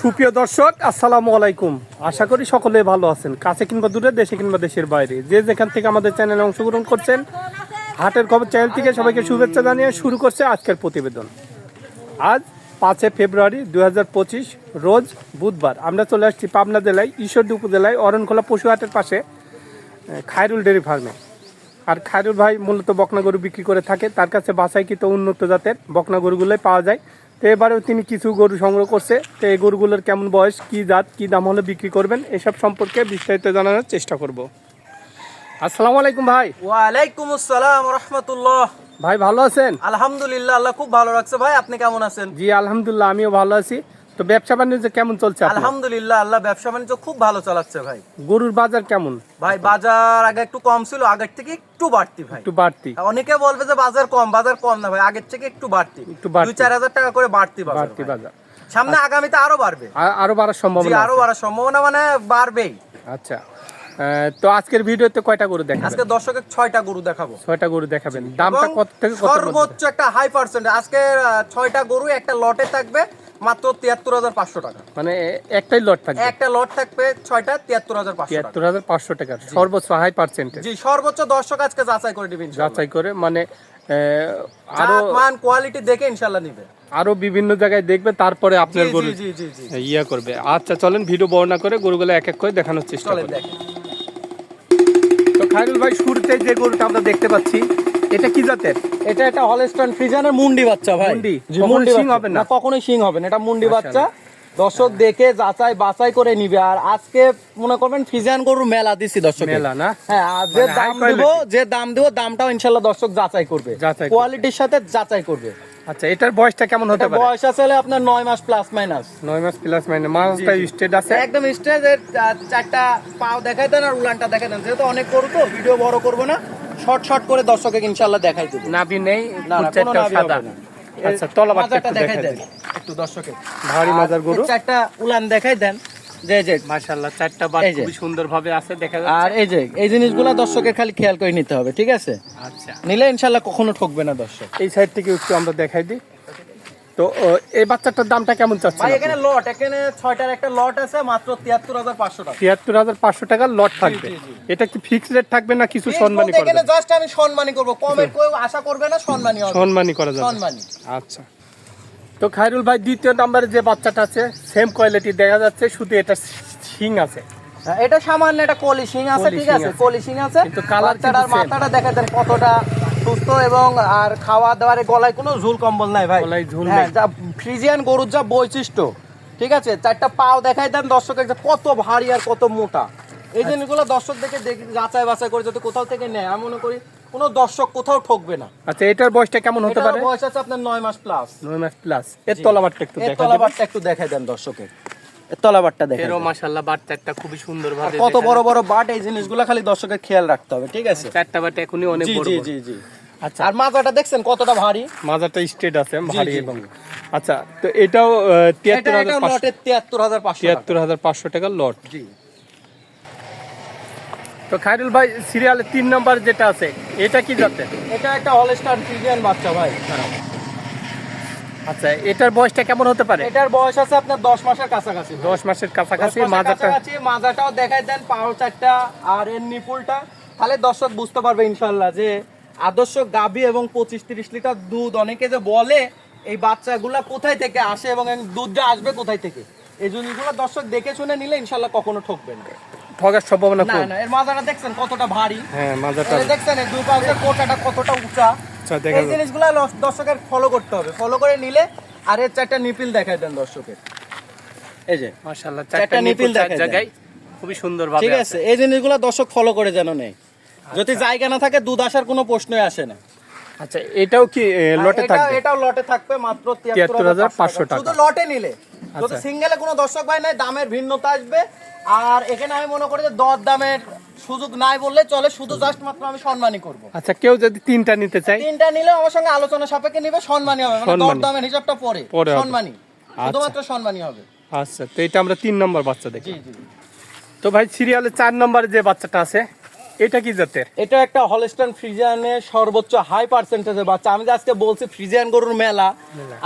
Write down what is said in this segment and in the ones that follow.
সুপ্রিয় দর্শক, আসসালামু আলাইকুম। আশা করি সকলে ভালো আছেন। কাছে কিংবা দূরে, দেশে কিংবা দেশের বাইরে। যে যেখান থেকে আমাদের চ্যানেলে অংশগ্রহণ করছেন, হাটের খবর চ্যানেল থেকে সবাইকে শুভেচ্ছা জানিয়ে শুরু করছে আজকের প্রতিবেদন। আজ পাঁচে ফেব্রুয়ারি দু হাজার পঁচিশ, রোজ বুধবার। আমরা চলে আসছি পাবনা জেলায়, ঈশ্বরদী উপজেলায়, অরণখোলা পশু হাটের পাশে খায়রুল ডেয়ারি ফার্মে। আর খায়রুল ভাই মূলত বকনা গরু বিক্রি করে থাকে। তার কাছে বাছাইকৃত উন্নত জাতের বকনা গরুগুলোই পাওয়া যায়। তো এবারেও তিনি কিছু গরু সংগ্রহ করছে। তো এই গরুগুলোর কেমন বয়স কি জাত কি দাম হলে বিক্রি করবেন এসব সম্পর্কে বিস্তারিত জানানোর চেষ্টা করব। আসসালামু আলাইকুম ভাই। ওয়ালাইকুম আসসালাম রহমতুল্লাহ। ভাই ভালো আছেন? আলহামদুলিল্লাহ আল্লাহ খুব ভালো রাখছে। ভাই আপনি কেমন আছেন? জি আলহামদুলিল্লাহ আমিও ভালো আছি। তো ব্যবসা বাণিজ্য কেমন চলছে আলহামদুলিল্লাহ আল্লাহ ব্যবসা বাণিজ্য খুব ভালো চালাচ্ছে ভাই। গরুর বাজার কেমন? ভাই বাজার আগে একটু কম ছিল আগের থেকে একটু বাড়তি ভাই। একটু বাড়তি। অনেকে বলবে যে বাজার কম বাজার কম না ভাই আগের থেকে একটু বাড়তি। একটু দুই চার হাজার টাকা করে বাড়তি বাড়তি বাজার। সামনে আগামীতে আরও বাড়বে। আরও বাড়ার সম্ভাবনা আরও বাড়ার সম্ভাবনা মানে বাড়বেই। আচ্ছা। তো আজকের ভিডিওতে কয়টা গরু দেখাবেন? আজকে দর্শকের ছয়টা গরু দেখাবো। ছয়টা গরু দেখাবেন। দামটা কত থেকে কত সর্বোচ্চ একটা হাই পার্সেন্ট আজকে ছয়টা গরু একটা লটে থাকবে। মাত্র তিয়াত্তর হাজার পাঁচশো টাকা। মানে একটাই লট থাকবে? একটা লট থাকবে ছয়টা তিয়াত্তর হাজার পাঁচশো তিয়াত্তর হাজার পাঁচশো টাকার সর্বোচ্চ হাই পার্সেন্টেজ জি সর্বোচ্চ দর্শক আজকে যাচাই করে দিবেন যাচাই করে মানে আরও মান কোয়ালিটি দেখে ইনশাল্লাহ নিবে। আরও বিভিন্ন জায়গায় দেখবে তারপরে আপনার গরু ইয়া করবে। আচ্ছা চলেন ভিডিও বর্ণনা করে গরুগুলো এক এক করে দেখানোর চেষ্টা করি। তো খায়রুল ভাই শুরুতে যে গরুটা আমরা দেখতে পাচ্ছি এটা কি জাতের? এটা একটা হলস্টাইন ফ্রিজানের মুন্ডি বাচ্চা ভাই। মুন্ডি? মুন্ডি বাচ্চা। হবে না? কখনোই শিং হবে না এটা মুন্ডি বাচ্চা। দর্শক দেখে যাচাই বাছাই করে নিবে। আর আজকে মনে করবেন ফ্রিজান গরুর মেলা দিছি দর্শক। মেলা না? হ্যাঁ আর যে মানে দাম দিব যে দাম দিব দামটাও ইনশাল্লাহ দর্শক যাচাই করবে। কোয়ালিটির সাথে যাচাই করবে। আচ্ছা এটার বয়সটা কেমন হতে পারে? বয়স আছে আপনার নয় মাস প্লাস মাইনাস নয় মাস প্লাস মানে মাসটা স্টেট আছে? একদম স্টেজের চারটা পাও দেখাই দেন আর উলানটা দেখাই দেন। যেহেতু অনেক করু তো ভিডিও বড় করব না। শর্ট শর্ট করে দর্শকে ইনশাআল্লাহ দেখাই দেব। নাভি নেই চারটা সাদা আচ্ছা তলা বাচ্চাটা দেখাই দেন। একটু দর্শকে ভারী মাজার গরু। চারটা উলান দেখাই দেন। যে যে মাশাআল্লাহ চারটা বাট খুব সুন্দরভাবে আছে দেখা যাচ্ছে। আর এই যে এই জিনিসগুলো দর্শকের খালি খেয়াল করে নিতে হবে ঠিক আছে? আচ্ছা। নিলে ইনশাআল্লাহ কখনো ঠকবে না দর্শক। এই সাইড থেকে একটু আমরা দেখাই দিই। তো এই বাচ্চাটার দামটা কেমন চাচ্ছেন ভাই এখানে লট এখানে ছয়টার একটা লট আছে মাত্র তিয়াত্তর হাজার পাঁচশো টাকা। তিয়াত্তর হাজার পাঁচশো টাকার লট থাকবে। এটা কি ফিক্সড রেট থাকবে না কিছু সম্মানী বলতে করা এখানে জাস্ট আমি সম্মানী করব। কমের কেউ আশা করবে না সম্মানী হবে। সম্মানী করা যাবে। সম্মানী আচ্ছা। তো খায়রুল ভাই দ্বিতীয় নাম্বারে যে বাচ্চাটা আছে সেম কোয়ালিটি দেখা যাচ্ছে শুধু এটা শিং আছে। হ্যাঁ, এটা সামান্য একটা কলি শিং আছে ঠিক আছে আছে। কলি শিং আছে। কিন্তু কিন্তু মাথাটা দেখা দেন কতটা সুস্থ এবং আর খাওয়া দাওয়ার গলায় কোনো ঝুল কম্বল নাই ভাই। গলায় ঝুল হ্যাঁ যা ফ্রিজিয়ান গরুর যা বৈশিষ্ট্য ঠিক আছে? চারটা পাও দেখাই দেন দর্শকের কত ভারী আর কত মোটা। এই জিনিসগুলো দর্শক দেখে দেখি যাচাই বাছাই করে যদি কোথাও থেকে নেয় আমি মনে করি কোনো দর্শক কোথাও ঠকবে না। আচ্ছা এটার বয়সটা কেমন হতে পারে? বয়স আছে আপনার নয় মাস প্লাস নয় মাস প্লাস এর তলাবারটা একটু এর তলাবারটা একটু দেখাই দেন দর্শকের। এর তলাবারটা দেখেন। এরও মাশাআল্লাহ বাট চারটা খুবই সুন্দর ভাবে কত বড় বড় বাট এই জিনিসগুলো খালি দর্শকের খেয়াল রাখতে হবে ঠিক আছে? চারটা বাট এখনই অনেক বড় জি জি জি। আচ্ছা আর মাজাটা দেখছেন কতটা ভারী? মাজারটা স্ট্রেট আছে ভারী এবং আচ্ছা তো এটাও তিয়াত্তর এটা হাজার তিয়াত্তর হাজার পাঁচশো তিয়াত্তর টাকার লট। জি। তো খায়রুল ভাই সিরিয়ালের তিন নম্বর যেটা আছে এটা কি জাতের? এটা একটা হলস্টার ফ্রিজিয়ান বাচ্চা ভাই আচ্ছা এটার বয়সটা কেমন হতে পারে? এটার বয়স আছে আপনার দশ মাসের কাছাকাছি। দশ মাসের কাছাকাছি কাছাকাছি মাজাটাও দেখাই দেন পাও চারটা আর এর নিপুলটা তাহলে দর্শক বুঝতে পারবে ইনশাল্লাহ যে আদর্শ গাবি এবং পঁচিশ তিরিশ লিটার দুধ অনেকে যে বলে এই বাচ্চাগুলা কোথায় থেকে আসে এবং দুধটা আসবে কোথায় থেকে? এই জিনিসগুলো দর্শক দেখে শুনে নিলে ইনশাল্লাহ কখনো ঠকবেন না। ঠগার সম্ভাবনা না না এর মাজাটা দেখছেন কতটা ভারী? হ্যাঁ মাজারটা এই দেখছেন এই দুই পাশের কোটাটা কতটা উঁচা। আচ্ছা এই জিনিসগুলো দর্শকের ফলো করতে হবে। ফলো করে নিলে আর এর চারটা নিপিল দেখাই দেন দর্শকের। এই যে মাশাআল্লাহ চারটা নিপিল নিপিল দেখাই জায়গায় খুবই সুন্দর ভাবে ঠিক আছে। এই জিনিসগুলো দর্শক ফলো করে যেন নেই যদি জায়গা না থাকে দুধ আসার কোনো প্রশ্নই আসে না। আচ্ছা এটাও কি লটে থাকবে? এটাও লটে থাকবে মাত্র 73,500 টাকা। শুধু লটে নিলে। যদি আচ্ছা। সিঙ্গেলে কোনো দর্শক ভাই নাই দামের ভিন্নতা আসবে। আর এখানে আমি মনে করি যে দর দামের সুযোগ নাই বললে চলে শুধু জাস্ট মাত্র আমি সম্মানই করব। আচ্ছা কেউ যদি তিনটা নিতে চায়? তিনটা নিলে আমার সঙ্গে আলোচনা সাপেক্ষে নিবে সম্মানই হবে। মানে দর দামের হিসাবটা পরে। সম্মানই। শুধুমাত্র সম্মানই হবে। আচ্ছা তো এটা আমরা তিন নম্বর বাচ্চা দেখি জি জি। তো ভাই সিরিয়ালে চার নম্বরে যে বাচ্চাটা আছে এটা কি জাতের? এটা একটা হলস্টাইন ফ্রিজিয়ানের সর্বোচ্চ হাই পার্সেন্টেজের বাচ্চা। আমি আজকে বলছি ফ্রিজিয়ান গরুর মেলা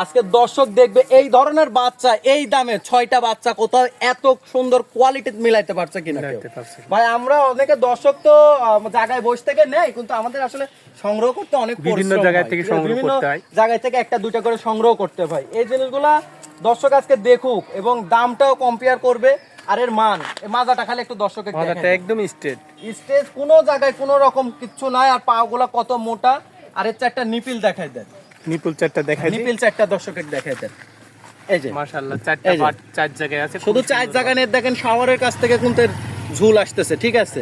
আজকে দর্শক দেখবে এই ধরনের বাচ্চা এই দামে ছয়টা বাচ্চা কোথাও এত সুন্দর কোয়ালিটি মিলাইতে পারছে কিনা। ভাই আমরা অনেকে দর্শক তো জায়গায় বসে থেকে নেই কিন্তু আমাদের আসলে সংগ্রহ করতে অনেক বিভিন্ন জায়গা থেকে সংগ্রহ করতে হয়। জায়গায় থেকে একটা দুইটা করে সংগ্রহ করতে হয়। এই জিনিসগুলা দর্শক আজকে দেখুক এবং দামটাও কম্পেয়ার করবে। আর এর মান এই মাজাটা খালি একটু দর্শকের একদম স্টেজ কোনো জায়গায় কোনো রকম কিচ্ছু নাই আর পাগুলা কত মোটা। আর এর চারটা নিপিল দেখাই দেন। নিপুল চারটা দেখাই নিপিল চারটা দর্শকের দেখাই দেন। এই যে। মাশাআল্লাহ চারটা। বাট চার জায়গায় আছে শুধু চার। জায়গায় দেখেন শাওয়ারের কাছ থেকে কিন্তু ঝুল আসতেছে ঠিক আছে?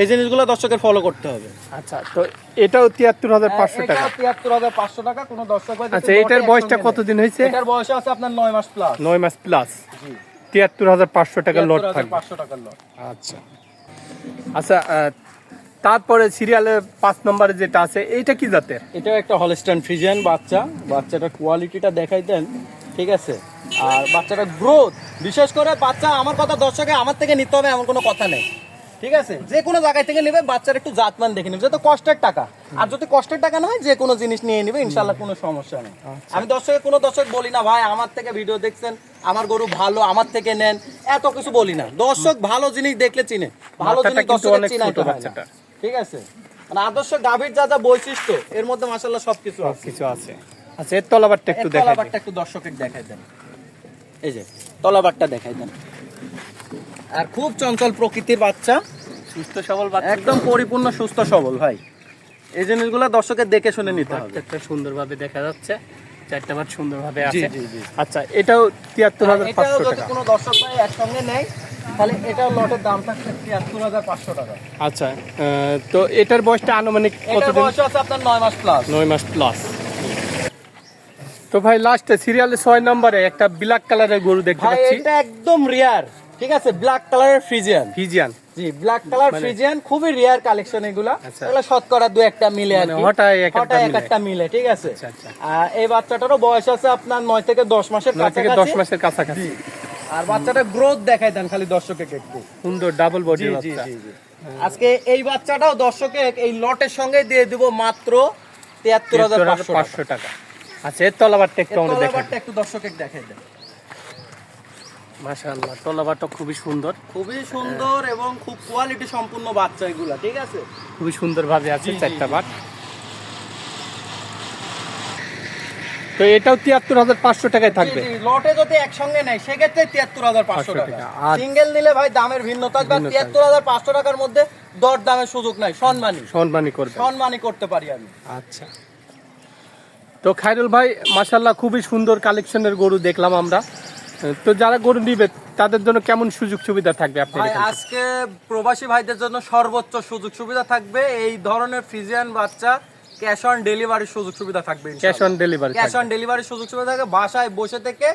এই জিনিসগুলো দর্শকের ফলো করতে হবে। আচ্ছা তো এটাও তিয়াত্তর হাজার পাঁচশো টাকা। তিয়াত্তর হাজার পাঁচশো টাকা কোনো দর্শক আচ্ছা এটার বয়সটা কতদিন হয়েছে? এটার বয়স আছে আপনার নয় মাস প্লাস নয় মাস প্লাস তিয়াত্তর হাজার পাঁচশো টাকা লট থাকবে। পাঁচশো টাকার লট আচ্ছা। আচ্ছা তারপরে সিরিয়ালের পাঁচ নম্বরে যেটা আছে এইটা কি জাতের? এটাও একটা হলস্টাইন ফ্রিজিয়ান বাচ্চা। বাচ্চাটার কোয়ালিটিটা দেখাই দেন ঠিক আছে? আর বাচ্চাটার গ্রোথ বিশেষ করে বাচ্চা আমার কথা দর্শকে আমার থেকে নিতে হবে এমন কোনো কথা নেই। ঠিক আছে? যে কোনো জায়গায় থেকে নেবে বাচ্চার একটু জাতমান দেখে নেবে। যেহেতু কষ্টের টাকা। আর যদি কষ্টের টাকা না হয় যে কোনো জিনিস নিয়ে নেবে ইনশাল্লাহ কোনো সমস্যা নেই। আমি দর্শকে কোনো দর্শক বলি না ভাই আমার থেকে ভিডিও দেখছেন আমার গরু ভালো আমার থেকে নেন এত কিছু বলি না। দর্শক ভালো জিনিস দেখলে চিনে ভালো জিনিস কিন্তু দর্শকের অনেক চিনাইতে ছোট হয় না। বাচ্চাটা। ঠিক আছে? মানে আদর্শ গাভীর যা যা বৈশিষ্ট্য এর মধ্যে মাসাল্লাহ সবকিছু আছে। কিছু আছে। আচ্ছা এর তলাবারটা একটু দেখাই তলাবারটা একটু দর্শকের দেখাই দেন। এই যে তলাবারটা দেখাই দেন। আর খুব চঞ্চল প্রকৃতির বাচ্চা। সুস্থ সবল বাচ্চা। একদম পরিপূর্ণ সুস্থ সবল ভাই। এই জিনিসগুলো দর্শকের দেখে শুনে নিতে হবে। বাচ্চাটা সুন্দরভাবে দেখা যাচ্ছে চারটা বাট সুন্দরভাবে আছে। জি, জি। আচ্ছা এটাও তিয়াত্তর হাজার এটাও পাঁচশো যদি টাকা। কোনো দর্শক ভাই একসঙ্গে নেয় তাহলে এটাও লটের দাম থাকছে তিয়াত্তর হাজার পাঁচশো টাকা। আচ্ছা তো এটার বয়সটা আনুমানিক কতদিন? বয়স আছে আপনার নয় মাস প্লাস নয় মাস প্লাস তো ভাই লাস্টে সিরিয়ালে ছয় নম্বরে একটা ব্ল্যাক কালারের গরু দেখতে ভাই পাচ্ছি। এটা একদম রিয়ার ঠিক আছে? ব্ল্যাক কালারের ফ্রিজিয়ান ফিজিয়ান জি ব্ল্যাক কালার ফ্রিজিয়ান খুবই রিয়ার কালেকশন এগুলা। আচ্ছা। এগুলা শতকরা দু একটা মিলে আর মানে হঠাৎ এক একটা এক মিলে। একটা মিলে ঠিক আছে? আচ্ছা, আচ্ছা। আর এই বাচ্চাটারও বয়স আছে আপনার নয় থেকে দশ মাসের থেকে দশ মাসের কাছাকাছি। আর বাচ্চাটা গ্রোথ দেখাই দেন খালি দর্শকে একটু সুন্দর ডাবল বডি বাচ্চা। আজকে এই বাচ্চাটাও দর্শকে এই লটের সঙ্গে দিয়ে দিব মাত্র তিয়াত্তর হাজার পাঁচশো টাকা। আচ্ছা এর তলাবারটা একটু আমরা দেখেন একটু দর্শকে দেখাই দেন। মাশাআল্লাহ খুবই সুন্দর। খুবই সুন্দর এবং খুব কোয়ালিটি সম্পূর্ণ বাচ্চা এগুলা ঠিক আছে? খুবই সুন্দরভাবে আছে চারটা বাট। তো এটাও তিয়াত্তর হাজার পাঁচশো টাকায় থাকবে। লটে যদি একসঙ্গে নেয় সেক্ষেত্রে তিয়াত্তর হাজার পাঁচশো টাকা। সিঙ্গেল নিলে ভাই দামের ভিন্নতা বা তিয়াত্তর হাজার পাঁচশো টাকার মধ্যে দর দামের সুযোগ নাই সম্মানী। সম্মানই করবে। সম্মানী করতে পারি আমি। আচ্ছা। তো খায়রুল ভাই মাশাল্লাহ খুবই সুন্দর কালেকশনের গরু দেখলাম আমরা। তো যারা গরু নিবে তাদের জন্য কেমন সুযোগ সুবিধা থাকবে থেকে? আজকে প্রবাসী ভাইদের জন্য সর্বোচ্চ সুযোগ সুবিধা থাকবে। এই ধরনের ফ্রিজিয়ান বাচ্চা ক্যাশ অন ডেলিভারির সুযোগ সুবিধা থাকবে cash on delivery cash on ডেলিভারির সুযোগ সুবিধা থাকে বাসায় বসে থেকে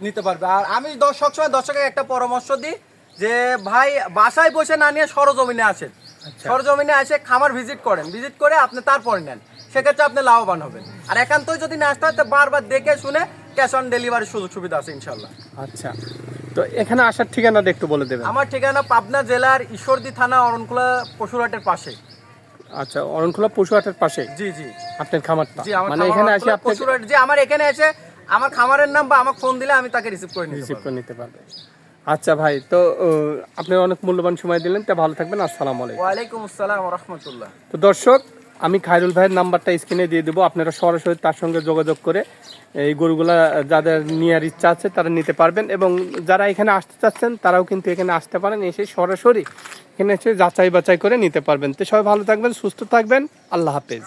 নিতে পারবে। আর আমি দ- সবসময় দর্শকের একটা পরামর্শ দিই যে ভাই বাসায় বসে না নিয়ে সরজমিনে আসেন। আচ্ছা। সরজমিনে এসে খামার ভিজিট করেন। ভিজিট করে আপনি তারপরে নেন। সেক্ষেত্রে আপনি লাভবান হবেন। আর একান্তই যদি না আসতে হয় বারবার দেখে শুনে ক্যাশ অন ডেলিভারির সুযোগ সুবিধা আছে ইনশাল্লাহ আচ্ছা। তো এখানে আসার ঠিকানাটা একটু বলে দেবেন। আমার ঠিকানা পাবনা জেলার ঈশ্বরদী থানা অরণকুলা পশুরহাটের পাশে। আচ্ছা অরণখোলা পশুহাটের পাশে? জি জি। আপনার খামারটা? মানে এখানে আসে আপনি পশুরহাট। জি আমার এখানে এসে আমার খামারের নাম বা আমাকে ফোন দিলে আমি তাকে রিসিভ করে নিতে রিসিভ করে নিতে পারবে আচ্ছা ভাই তো আপনি অনেক মূল্যবান সময় দিলেন তা ভালো থাকবেন আসসালামু আলাইকুম। ওয়ালাইকুম আসসালাম রহমতুল্লাহ। তো দর্শক আমি খায়রুল ভাইয়ের নাম্বারটা স্ক্রিনে দিয়ে দেবো। আপনারা সরাসরি তার সঙ্গে যোগাযোগ করে এই গরুগুলা যাদের নেওয়ার ইচ্ছা আছে তারা নিতে পারবেন এবং যারা এখানে আসতে চাচ্ছেন তারাও কিন্তু এখানে আসতে পারেন, এসে সরাসরি এখানে এসে যাচাই বাছাই করে নিতে পারবেন। তো সবাই ভালো থাকবেন, সুস্থ থাকবেন। আল্লাহ হাফেজ।